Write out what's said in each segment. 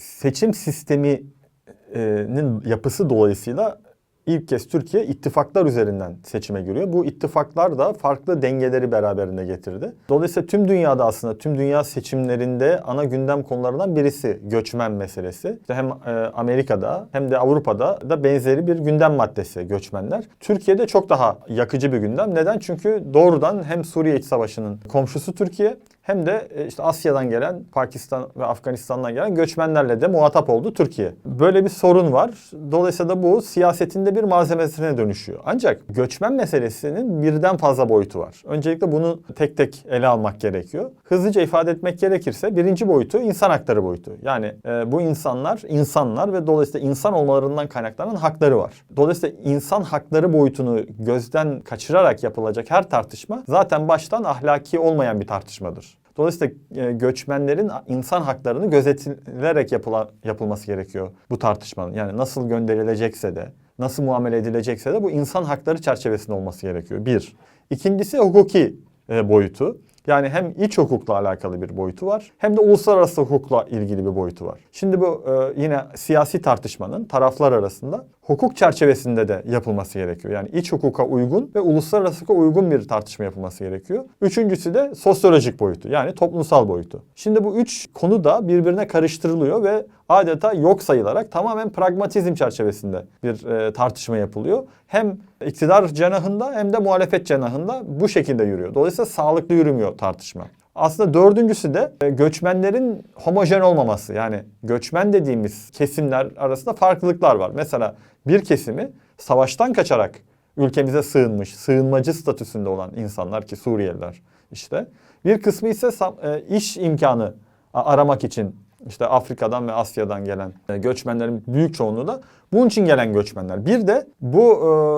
seçim sisteminin yapısı dolayısıyla ilk kez Türkiye ittifaklar üzerinden seçime giriyor. Bu ittifaklar da farklı dengeleri beraberinde getirdi. Dolayısıyla tüm dünyada aslında tüm dünya seçimlerinde ana gündem konularından birisi göçmen meselesi. İşte hem e, Amerika'da hem de Avrupa'da da benzeri bir gündem maddesi göçmenler. Türkiye'de çok daha yakıcı bir gündem. Neden? Çünkü doğrudan hem Suriye İç Savaşı'nın komşusu Türkiye hem de e, işte Asya'dan gelen, Pakistan ve Afganistan'dan gelen göçmenlerle de muhatap oldu Türkiye. Böyle bir sorun var. Dolayısıyla da bu siyasetinde bir malzemesine dönüşüyor. Ancak göçmen meselesinin birden fazla boyutu var. Öncelikle bunu tek tek ele almak gerekiyor. Hızlıca ifade etmek gerekirse birinci boyutu insan hakları boyutu. Yani e, bu insanlar insanlar ve dolayısıyla insan olmalarından kaynaklanan hakları var. Dolayısıyla insan hakları boyutunu gözden kaçırarak yapılacak her tartışma zaten baştan ahlaki olmayan bir tartışmadır. Dolayısıyla e, göçmenlerin insan haklarını gözetilerek yapıla, yapılması gerekiyor bu tartışmanın. Yani nasıl gönderilecekse de, nasıl muamele edilecekse de bu insan hakları çerçevesinde olması gerekiyor. Bir. İkincisi hukuki e, boyutu. Yani hem iç hukukla alakalı bir boyutu var hem de uluslararası hukukla ilgili bir boyutu var. Şimdi bu e, yine siyasi tartışmanın taraflar arasında hukuk çerçevesinde de yapılması gerekiyor. Yani iç hukuka uygun ve uluslararası hukuka uygun bir tartışma yapılması gerekiyor. Üçüncüsü de sosyolojik boyutu yani toplumsal boyutu. Şimdi bu üç konu da birbirine karıştırılıyor ve adeta yok sayılarak tamamen pragmatizm çerçevesinde bir e, tartışma yapılıyor. Hem iktidar cenahında hem de muhalefet cenahında bu şekilde yürüyor. Dolayısıyla sağlıklı yürümüyor tartışma. Aslında dördüncüsü de e, göçmenlerin homojen olmaması. Yani göçmen dediğimiz kesimler arasında farklılıklar var. Mesela bir kesimi savaştan kaçarak ülkemize sığınmış, sığınmacı statüsünde olan insanlar ki Suriyeliler işte. Bir kısmı ise e, iş imkanı aramak için işte Afrika'dan ve Asya'dan gelen e, göçmenlerin büyük çoğunluğu da bunun için gelen göçmenler. Bir de bu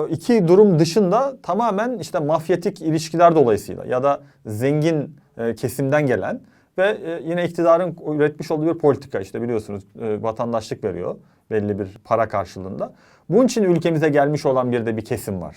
e, iki durum dışında tamamen işte mafyatik ilişkiler dolayısıyla ya da zengin kesimden gelen ve yine iktidarın üretmiş olduğu bir politika işte biliyorsunuz vatandaşlık veriyor belli bir para karşılığında. Bunun için ülkemize gelmiş olan bir de bir kesim var.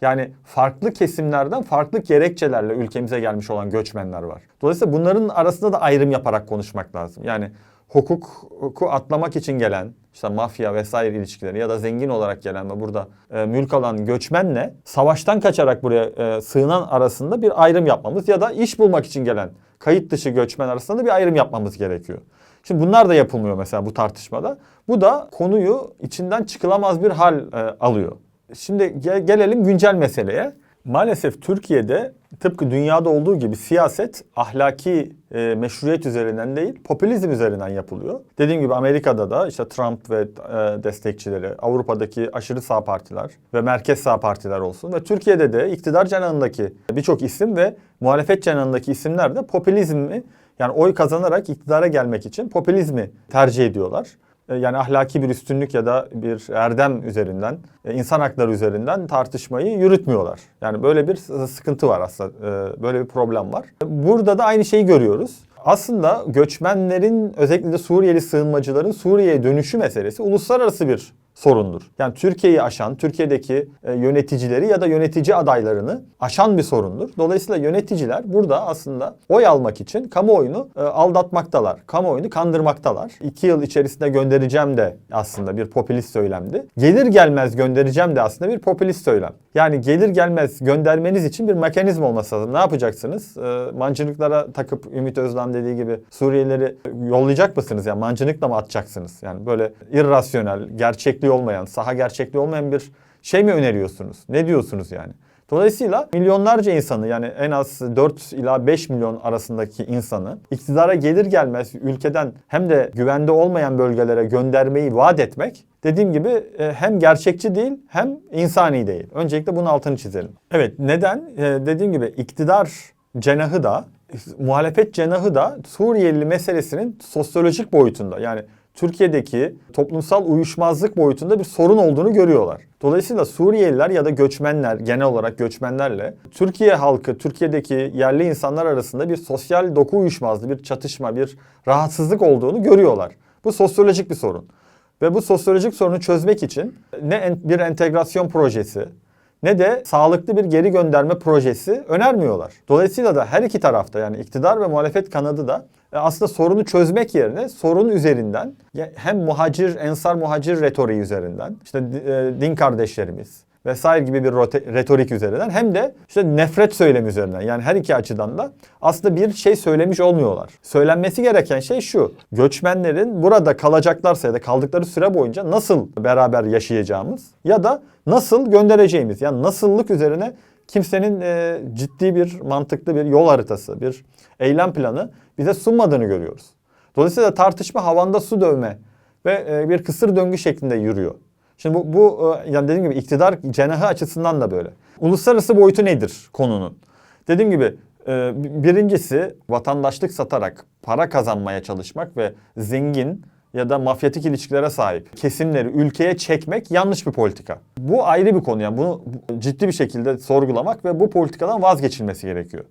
Yani farklı kesimlerden farklı gerekçelerle ülkemize gelmiş olan göçmenler var. Dolayısıyla bunların arasında da ayrım yaparak konuşmak lazım. Yani hukuku atlamak için gelen işte mafya vesaire ilişkileri ya da zengin olarak gelen ve burada e, mülk alan göçmenle savaştan kaçarak buraya e, sığınan arasında bir ayrım yapmamız ya da iş bulmak için gelen kayıt dışı göçmen arasında da bir ayrım yapmamız gerekiyor. Şimdi bunlar da yapılmıyor mesela bu tartışmada. Bu da konuyu içinden çıkılamaz bir hal e, alıyor. Şimdi ge- gelelim güncel meseleye. Maalesef Türkiye'de tıpkı dünyada olduğu gibi siyaset ahlaki e, meşruiyet üzerinden değil, popülizm üzerinden yapılıyor. Dediğim gibi Amerika'da da işte Trump ve e, destekçileri, Avrupa'daki aşırı sağ partiler ve merkez sağ partiler olsun ve Türkiye'de de iktidar cenahındaki birçok isim ve muhalefet cenahındaki isimler de popülizmi yani oy kazanarak iktidara gelmek için popülizmi tercih ediyorlar. E, Yani ahlaki bir üstünlük ya da bir erdem üzerinden, e, insan hakları üzerinden tartışmayı yürütmüyorlar. Yani böyle bir sıkıntı var aslında, e, böyle bir problem var. Burada da aynı şeyi görüyoruz. Aslında göçmenlerin özellikle de Suriyeli sığınmacıların Suriye'ye dönüşü meselesi uluslararası bir sorundur. Yani Türkiye'yi aşan, Türkiye'deki e, yöneticileri ya da yönetici adaylarını aşan bir sorundur. Dolayısıyla yöneticiler burada aslında oy almak için kamuoyunu e, aldatmaktalar. Kamuoyunu kandırmaktalar. İki yıl içerisinde göndereceğim de aslında bir popülist söylemdi. Gelir gelmez göndereceğim de aslında bir popülist söylem. Yani gelir gelmez göndermeniz için bir mekanizma olması lazım. Ne yapacaksınız? E, mancınıklara takıp Ümit Özdağ dediği gibi Suriyelileri yollayacak mısınız? Yani mancınıkla mı atacaksınız? Yani böyle irrasyonel, gerçekliği olmayan, saha gerçekliği olmayan bir şey mi öneriyorsunuz? Ne diyorsunuz yani? Dolayısıyla milyonlarca insanı yani en az 4 ila 5 milyon arasındaki insanı iktidara gelir gelmez ülkeden hem de güvende olmayan bölgelere göndermeyi vaat etmek dediğim gibi e, hem gerçekçi değil hem insani değil. Öncelikle bunun altını çizelim. Evet neden? E, Dediğim gibi iktidar cenahı da muhalefet cenahı da Suriyeli meselesinin sosyolojik boyutunda yani Türkiye'deki toplumsal uyuşmazlık boyutunda bir sorun olduğunu görüyorlar. Dolayısıyla Suriyeliler ya da göçmenler genel olarak göçmenlerle Türkiye halkı, Türkiye'deki yerli insanlar arasında bir sosyal doku uyuşmazlığı, bir çatışma, bir rahatsızlık olduğunu görüyorlar. Bu sosyolojik bir sorun. Ve bu sosyolojik sorunu çözmek için ne bir entegrasyon projesi, ne de sağlıklı bir geri gönderme projesi önermiyorlar. Dolayısıyla da her iki tarafta yani iktidar ve muhalefet kanadı da e, aslında sorunu çözmek yerine sorun üzerinden hem muhacir, ensar muhacir retoriği üzerinden işte e, din kardeşlerimiz vesaire gibi bir retorik üzerinden hem de işte nefret söylemi üzerinden yani her iki açıdan da aslında bir şey söylemiş olmuyorlar. Söylenmesi gereken şey şu. Göçmenlerin burada kalacaklarsa ya da kaldıkları süre boyunca nasıl beraber yaşayacağımız ya da nasıl göndereceğimiz yani nasıllık üzerine kimsenin e, ciddi bir mantıklı bir yol haritası, bir eylem planı bize sunmadığını görüyoruz. Dolayısıyla tartışma havanda su dövme ve e, bir kısır döngü şeklinde yürüyor. Şimdi bu, bu e, yani dediğim gibi iktidar cenahı açısından da böyle. Uluslararası boyutu nedir konunun? Dediğim gibi e, birincisi vatandaşlık satarak para kazanmaya çalışmak ve zengin ya da mafyatik ilişkilere sahip kesimleri ülkeye çekmek yanlış bir politika. Bu ayrı bir konu yani bunu ciddi bir şekilde sorgulamak ve bu politikadan vazgeçilmesi gerekiyor.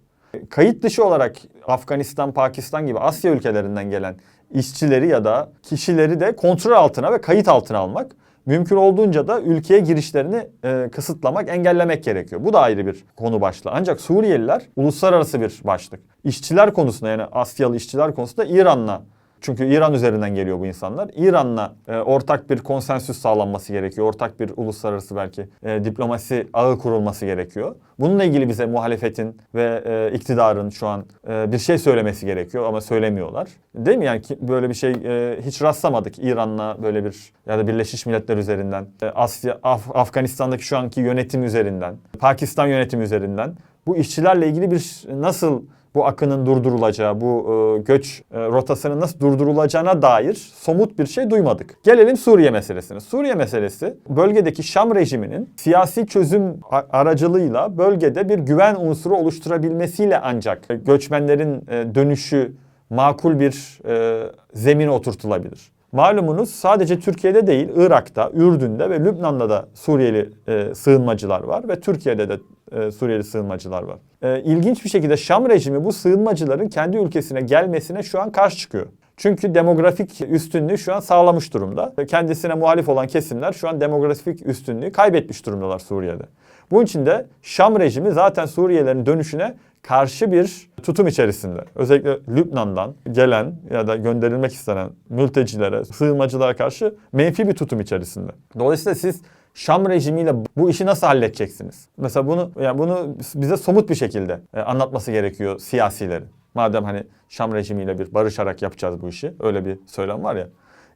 Kayıt dışı olarak Afganistan, Pakistan gibi Asya ülkelerinden gelen işçileri ya da kişileri de kontrol altına ve kayıt altına almak mümkün olduğunca da ülkeye girişlerini e, kısıtlamak, engellemek gerekiyor. Bu da ayrı bir konu başlığı. Ancak Suriyeliler uluslararası bir başlık. İşçiler konusunda yani Asyalı işçiler konusunda İran'la çünkü İran üzerinden geliyor bu insanlar. İran'la e, ortak bir konsensüs sağlanması gerekiyor. Ortak bir uluslararası belki e, diplomasi ağı kurulması gerekiyor. Bununla ilgili bize muhalefetin ve e, iktidarın şu an e, bir şey söylemesi gerekiyor ama söylemiyorlar. Değil mi? Yani ki- böyle bir şey e, hiç rastlamadık İran'la böyle bir ya da Birleşmiş Milletler üzerinden, e, Asya, Af- Afganistan'daki şu anki yönetim üzerinden, Pakistan yönetimi üzerinden bu işçilerle ilgili bir nasıl bu akının durdurulacağı, bu e, göç e, rotasının nasıl durdurulacağına dair somut bir şey duymadık. Gelelim Suriye meselesine. Suriye meselesi bölgedeki Şam rejiminin siyasi çözüm aracılığıyla bölgede bir güven unsuru oluşturabilmesiyle ancak göçmenlerin e, dönüşü makul bir e, zemine oturtulabilir. Malumunuz sadece Türkiye'de değil, Irak'ta, Ürdün'de ve Lübnan'da da Suriyeli e, sığınmacılar var ve Türkiye'de de e, Suriyeli sığınmacılar var. E, ilginç bir şekilde Şam rejimi bu sığınmacıların kendi ülkesine gelmesine şu an karşı çıkıyor. Çünkü demografik üstünlüğü şu an sağlamış durumda. Ve Kendisine muhalif olan kesimler şu an demografik üstünlüğü kaybetmiş durumdalar Suriye'de. Bunun için de Şam rejimi zaten Suriyelilerin dönüşüne karşı bir tutum içerisinde. Özellikle Lübnan'dan gelen ya da gönderilmek istenen mültecilere, sığınmacılara karşı menfi bir tutum içerisinde. Dolayısıyla siz Şam rejimiyle bu işi nasıl halledeceksiniz? Mesela bunu yani bunu bize somut bir şekilde e, anlatması gerekiyor siyasilerin. Madem hani Şam rejimiyle bir barışarak yapacağız bu işi. Öyle bir söylem var ya.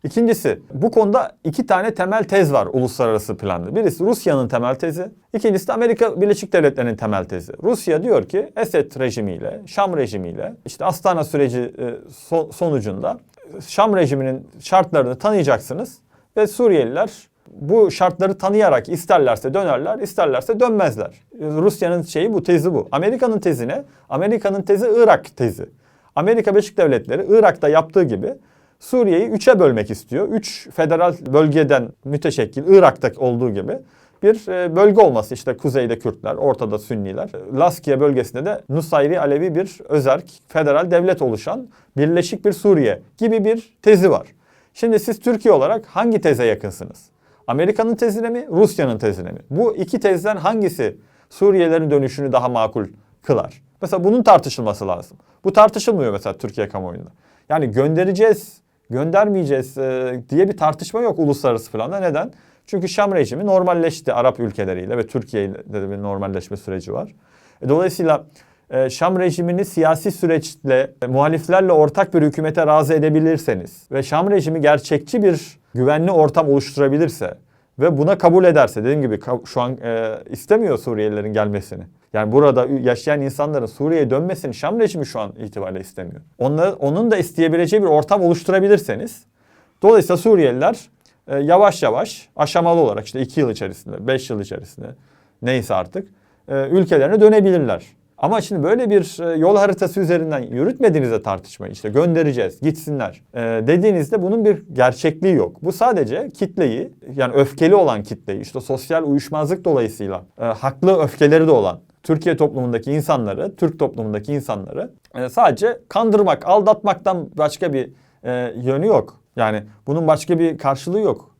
İkincisi bu konuda iki tane temel tez var uluslararası planda. Birisi Rusya'nın temel tezi, ikincisi de Amerika Birleşik Devletleri'nin temel tezi. Rusya diyor ki Esed rejimiyle, Şam rejimiyle işte Astana süreci e, so- sonucunda Şam rejiminin şartlarını tanıyacaksınız ve Suriyeliler bu şartları tanıyarak isterlerse dönerler, isterlerse dönmezler. Rusya'nın şeyi bu, tezi bu. Amerika'nın tezi ne? Amerika'nın tezi Irak tezi. Amerika Birleşik Devletleri Irak'ta yaptığı gibi Suriye'yi üçe bölmek istiyor. Üç federal bölgeden müteşekkil Irak'ta olduğu gibi bir e, bölge olması işte kuzeyde Kürtler, ortada Sünniler. Laskiye bölgesinde de Nusayri Alevi bir özerk federal devlet oluşan birleşik bir Suriye gibi bir tezi var. Şimdi siz Türkiye olarak hangi teze yakınsınız? Amerika'nın tezine mi, Rusya'nın tezine mi? Bu iki tezden hangisi Suriyelerin dönüşünü daha makul kılar? Mesela bunun tartışılması lazım. Bu tartışılmıyor mesela Türkiye kamuoyunda. Yani göndereceğiz, göndermeyeceğiz e, diye bir tartışma yok uluslararası planda. Neden? Çünkü Şam rejimi normalleşti Arap ülkeleriyle ve Türkiye ile de bir normalleşme süreci var. E, Dolayısıyla e, Şam rejimini siyasi süreçle, e, muhaliflerle ortak bir hükümete razı edebilirseniz ve Şam rejimi gerçekçi bir güvenli ortam oluşturabilirse ve buna kabul ederse dediğim gibi şu an e, istemiyor Suriyelilerin gelmesini. Yani burada yaşayan insanların Suriye'ye dönmesini Şam rejimi şu an itibariyle istemiyor. Onları, onun da isteyebileceği bir ortam oluşturabilirseniz dolayısıyla Suriyeliler e, yavaş yavaş aşamalı olarak işte 2 yıl içerisinde, 5 yıl içerisinde neyse artık e, ülkelerine dönebilirler. Ama şimdi böyle bir e, yol haritası üzerinden yürütmediğinizde tartışmayı işte göndereceğiz gitsinler e, dediğinizde bunun bir gerçekliği yok. Bu sadece kitleyi yani öfkeli olan kitleyi işte sosyal uyuşmazlık dolayısıyla e, haklı öfkeleri de olan Türkiye toplumundaki insanları, Türk toplumundaki insanları e, sadece kandırmak, aldatmaktan başka bir e, yönü yok. Yani bunun başka bir karşılığı yok.